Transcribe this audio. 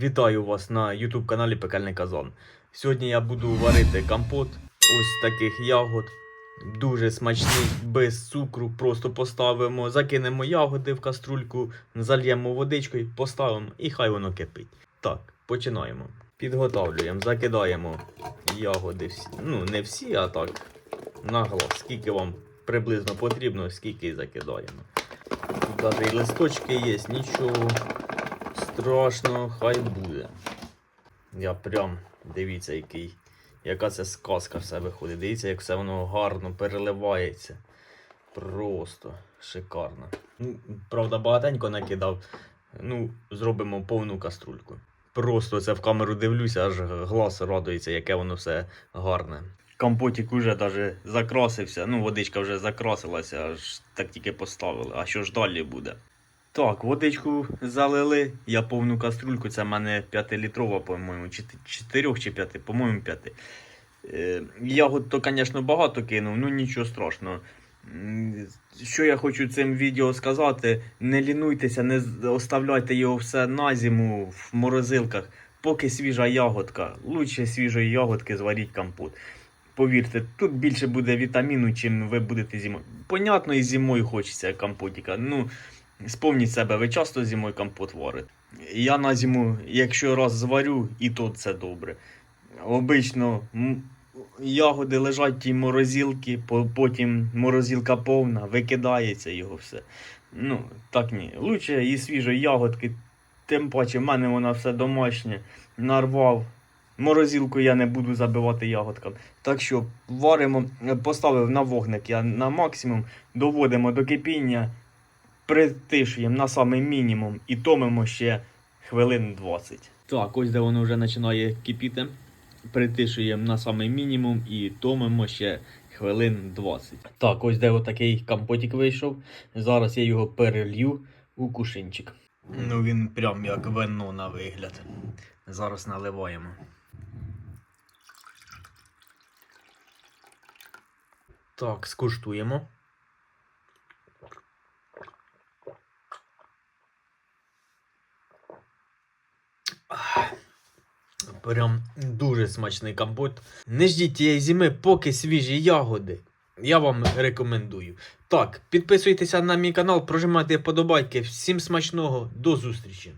Вітаю вас на YouTube каналі Пекельний Казан. Сьогодні я буду варити компот ось таких ягод. Дуже смачний, без цукру. Просто поставимо, закинемо ягоди в каструльку, зальємо водичкою, поставимо і хай воно кипить. Так, починаємо. Підготовлюємо, закидаємо ягоди всі. Ну, не всі, а так. На. Скільки вам приблизно потрібно, скільки закидаємо. Тут навіть листочки є, нічого страшного, хай буде. Я прям дивіться, який, яка це сказка все виходить. Дивіться, як все воно гарно переливається. Просто шикарно. Ну, правда, багатенько накидав. Ну, зробимо повну каструльку. Просто це в камеру дивлюся, аж глаз радується, яке воно все гарне. Компотик уже даже закрасився. Ну, водичка вже закрасилася, аж так тільки поставили. А що ж далі буде? Так, водичку залили. Я повну каструльку, це в мене 5-літрова, по-моєму, 4 чи 5, по-моєму, 5. Е, ягод то, звісно, багато кинув, ну нічого страшного. Що я хочу цим відео сказати, не лінуйтеся, не оставляйте його все на зиму в морозилках, поки свіжа ягодка. Лучше свіжої ягодки зваріть компот. Повірте, тут більше буде вітаміну, чим ви будете зимою. Понятно, і зимою хочеться компотика. Ну, Спомніть себе, ви часто зимою компот варите. Я на зиму, якщо раз зварю, і то це добре. Обично ягоди лежать в тій морозилці, по- потім морозилка повна, викидається його все. Ну, так ні. Лучше і свіжої ягодки, тим паче в мене вона все домашнє, нарвав. Морозилку я не буду забивати ягодками. Так що варимо, поставив на вогник я на максимум, доводимо до кипіння притишуємо на самий мінімум і томимо ще хвилин 20. Так, ось де воно вже починає кипіти. Притишуємо на самий мінімум і томимо ще хвилин 20. Так, ось де отакий компотик вийшов. Зараз я його перелью у кушинчик. Ну він прям як вино на вигляд. Зараз наливаємо. Так, скуштуємо. Прям дуже смачний компот. Не ждіть тієї зими, поки свіжі ягоди. Я вам рекомендую. Так, підписуйтеся на мій канал, прожимайте вподобайки. Всім смачного, до зустрічі!